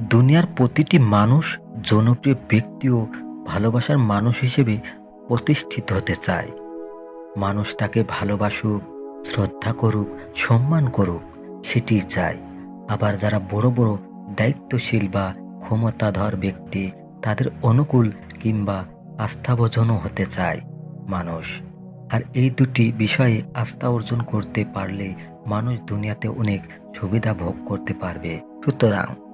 দুনিয়ার প্রতিটি মানুষ জনপ্রিয় ব্যক্তি ও ভালোবাসার মানুষ হিসেবে প্রতিষ্ঠিত হতে চায়। মানুষ তাকে ভালোবাসুক, শ্রদ্ধা করুক, সম্মান করুক সেটি চায়। আবার যারা বড় বড় দায়িত্বশীল বা ক্ষমতাধর ব্যক্তি, তাদের অনুকূল কিংবা আস্থাভোজনও হতে চায় মানুষ। আর এই দুটি বিষয়ে আস্থা অর্জন করতে পারলে মানুষ দুনিয়াতে অনেক সুবিধা ভোগ করতে পারবে। সুতরাং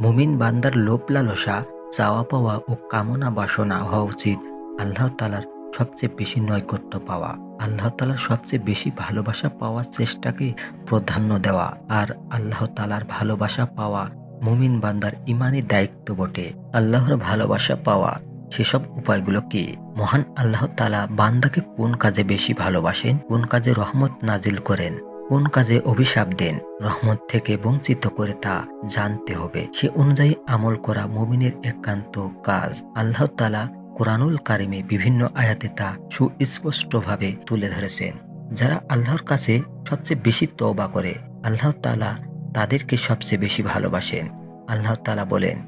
মুমিন বান্দার লোভ লালসা চাওয়া পাওয়া ও কামনা বাসনা হওয়া উচিত। আল্লাহ তালার সবচেয়ে বেশি নৈকট্য পাওয়া। আল্লাহ তালার সবচেয়ে বেশি ভালোবাসা পাওয়ার চেষ্টাকে প্রাধান্য দেওয়া। আর আল্লাহ তালার ভালোবাসা পাওয়া মুমিন বান্দার ইমানি দায়িত্ব বটে। আল্লাহর ভালোবাসা পাওয়া সেসব উপায়গুলো কি? মহান আল্লাহ তালা বান্দাকে কোন কাজে বেশি ভালোবাসেন? কোন কাজে রহমত নাজিল করেন? কোন কাজে অভিশাপ দেন, রহমত থেকে বঞ্চিত করে তা জানতে হবে। সে অনুযায়ী আমল করা মুমিনের একান্ত কাজ। আল্লাহ তালা কোরআনুল কারিমে বিভিন্ন আয়াতে তা সুস্পষ্টভাবে তুলে ধরেছেন। যারা আল্লাহর কাছে সবচেয়ে বেশি তওবা করে, আল্লাহ তালা তাদেরকে সবচেয়ে বেশি ভালোবাসেন। আল্লাহ তালা বলেন,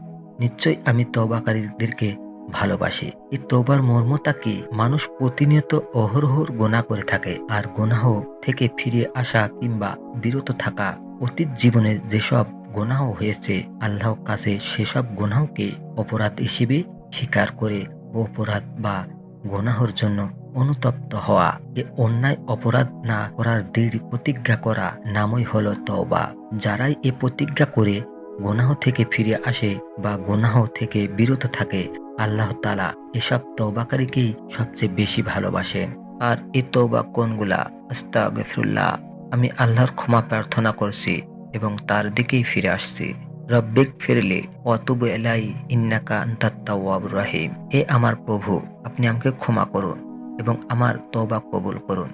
নিশ্চয়ই আমি তওবাকারীদেরকে ভালোবাসি। এই তোবার মর্মতা কি মানুষ প্রতিনিয়ত অহরহর গোনা করে থাকে আর গোনাহ থেকে ফিরে আসা কিংবা বিরত থাকা। অতীত জীবনে যেসব গোনাহ হয়েছে, আল্লাহর কাছে সেসব গোনাহকে অপরাধ হিসেবে স্বীকার করে অপরাধ বা গোনাহর জন্য অনুতপ্ত হওয়া। এ অন্যায় অপরাধ না করার দৃঢ় প্রতিজ্ঞা করা নামই হল তওবা। যারাই এ প্রতিজ্ঞা করে গোনাহ থেকে ফিরে আসে বা গোনাহ থেকে বিরত থাকে আল্লাহ তালা এসব তৌবাকারীকেই সবচেয়ে বেশি ভালোবাসেন। আর এ তৌবা কোনগুলা? আস্তাগফিরুল্লাহ। আমি আল্লাহর ক্ষমা প্রার্থনা করছি এবং তার দিকেই ফিরে আসছি। রব্বিক ফিরলে অতুব এলাই ইন্নাকা আন্তাত্তাওয়াব রহিম। হে আমার প্রভু, আপনি আমাকে ক্ষমা করুন এবং আমার তওবা কবুল করুন।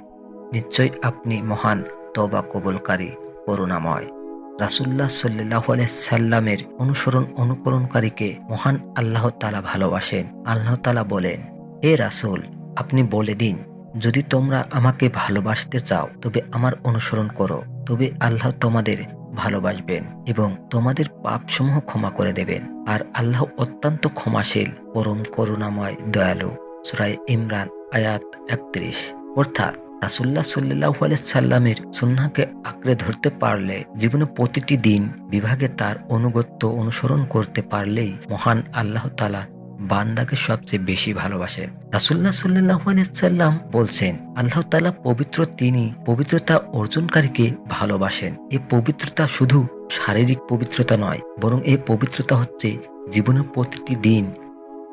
নিশ্চয়ই আপনি মহান তওবা কবুলকারী, করুণাময়। রাসুল্লাহ সাল্লাহ সাল্লামের অনুসরণ অনুকরণকারীকে মহান আল্লাহ তালা ভালোবাসেন। আল্লাহ তালা বলেন, হে রাসুল, আপনি বলে দিন, যদি তোমরা আমাকে ভালোবাসতে চাও, তবে আমার অনুসরণ করো, তবে আল্লাহ তোমাদের ভালোবাসবেন এবং তোমাদের পাপসমূহ ক্ষমা করে দেবেন। আর আল্লাহ অত্যন্ত ক্ষমাশীল, পরম করুণাময়, দয়ালু। সুরাই ইমরান, আয়াত একত্রিশ। অর্থাৎ রাসুল্লাহ সাল্লাহ সাল্লামের সুন্নাকে আঁকড়ে ধরতে পারলে, জীবনে প্রতিটি দিন বিভাগে তার অনুগত্য অনুসরণ করতে পারলেই মহান আল্লাহ তালা বান্দাকে সবচেয়ে বেশি ভালোবাসেন রাসুল্লাহ সাল্লাহ সাল্লাম বলছেন, আল্লাহ তালা পবিত্র তিনি পবিত্রতা অর্জনকারীকে ভালোবাসেন। এই পবিত্রতা শুধু শারীরিক পবিত্রতা নয়, বরং এই পবিত্রতা হচ্ছে জীবনের প্রতিটি দিন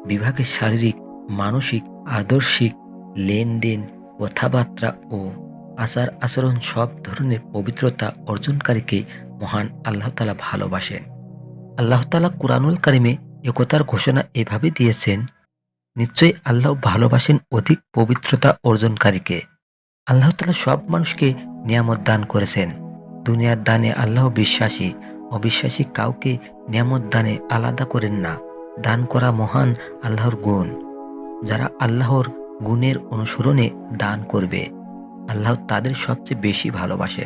বিভাগে শারীরিক, মানসিক, আদর্শিক লেনদেন কথাবার্তা ও আচার আচরণ সব ধরনের পবিত্রতা অর্জনকারীকে মহান আল্লাহ তালা ভালোবাসেন। আল্লাহ তালা কুরআনুল কারিমে একতার ঘোষণা এভাবে দিয়েছেন, নিশ্চয়ই আল্লাহ ভালোবাসেন অধিক পবিত্রতা অর্জনকারীকে। আল্লাহ তালা সব মানুষকে নিয়ামত দান করেছেন। দুনিয়ার দানে আল্লাহ বিশ্বাসী, অবিশ্বাসী কাউকে নিয়ামত দানে আলাদা করেন না। দান করা মহান আল্লাহর গুণ। যারা আল্লাহর গুণের অনুসরণে দান করবে। আল্লাহ তাদের সবচেয়ে বেশি ভালোবাসে।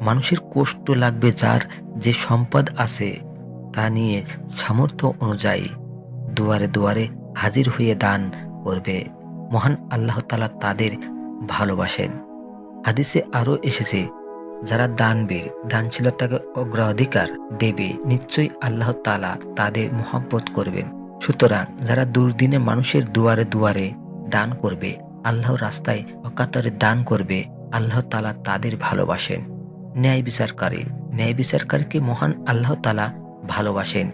মানুষের কষ্ট লাগবে যার যে সম্পদ আছে তা নিয়ে সামর্থ্য অনুযায়ী দুয়ারে দুয়ারে হাজির হয়ে দান করবে। মহান আল্লাহ তালা তাদের ভালোবাসেন। হাদিসে আরও এসেছে, যারা দানবীর, দানশীলতাকে অগ্রাধিকার দেবে, নিশ্চয়ই আল্লাহ তালা তাদের মোহাব্বত করবেন। সুতরাং যারা দুর্দিনে মানুষের দুয়ারে দুয়ারে দান করবে, আল্লাহ রাস্তায় অকাতরে দান করবে, আল্লাহ তালা তাদের ভালোবাসেন। ন্যায় বিচারকারী, ন্যায় বিচারকারীকে মহান আল্লাহ তালা ভালোবাসেন।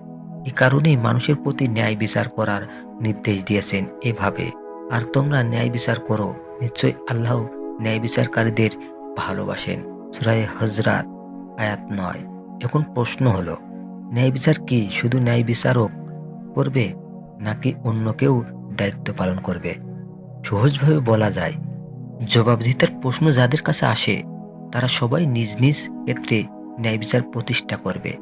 এ কারণেই মানুষের প্রতি ন্যায় বিচার করার নির্দেশ দিয়েছেন এভাবে। আর তোমরা ন্যায় বিচার করো নিশ্চয়ই আল্লাহ ন্যায় বিচারকারীদের ভালোবাসেন। সুরাই হজরাত, আয়াত নয়। এখন প্রশ্ন হলো, ন্যায় বিচার কি শুধু ন্যায় বিচারক করবে, নাকি অন্য কেউ দায়িত্ব পালন করবে? সহজভাবে বলা যায়। জবাবদিহিতার প্রশ্ন যাদের কাছে আসে, তারা সবাই নিজ নিজ ক্ষেত্রে ন্যায় বিচার প্রতিষ্ঠা করবে।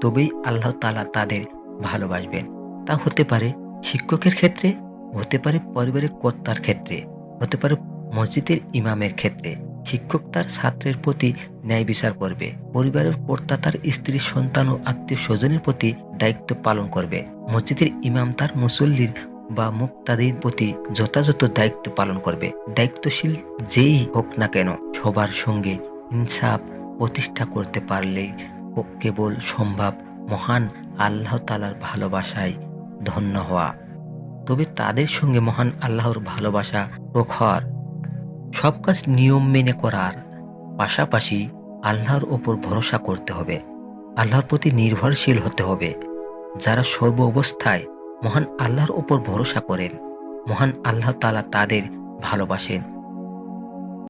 তবেই আল্লাহ তালা তাদের ভালোবাসবেন। তা হতে পারে শিক্ষকের ক্ষেত্রে, হতে পারে পরিবারের কর্তার ক্ষেত্রে, হতে পারে মসজিদের ইমামের ক্ষেত্রে। শিক্ষক তার ছাত্রের প্রতি ন্যায় বিচার করবে। পরিবারের কর্তা তার স্ত্রী, সন্তান ও আত্মীয় স্বজনের প্রতি দায়িত্ব পালন করবে। মসজিদের ইমাম তার মুসল্লির বা মুক্তাদির প্রতি যথাযথ দায়িত্ব পালন করবে। দায়িত্বশীল যেই হোক না কেন, সবার সঙ্গে ইনসাফ প্রতিষ্ঠা করতে পারলেই ও কেবল সম্ভব মহান আল্লাহ তালার ভালোবাসায় ধন্য হওয়া। তবে তাদের সঙ্গে মহান আল্লাহর ভালোবাসা প্রখর। সব কাজ নিয়ম মেনে করার পাশাপাশি আল্লাহর ওপর ভরসা করতে হবে। আল্লাহর প্রতি নির্ভরশীল হতে হবে। যারা সর্ব অবস্থায় মহান আল্লাহর ওপর ভরসা করেন, মহান আল্লাহ তালা তাদের ভালোবাসেন।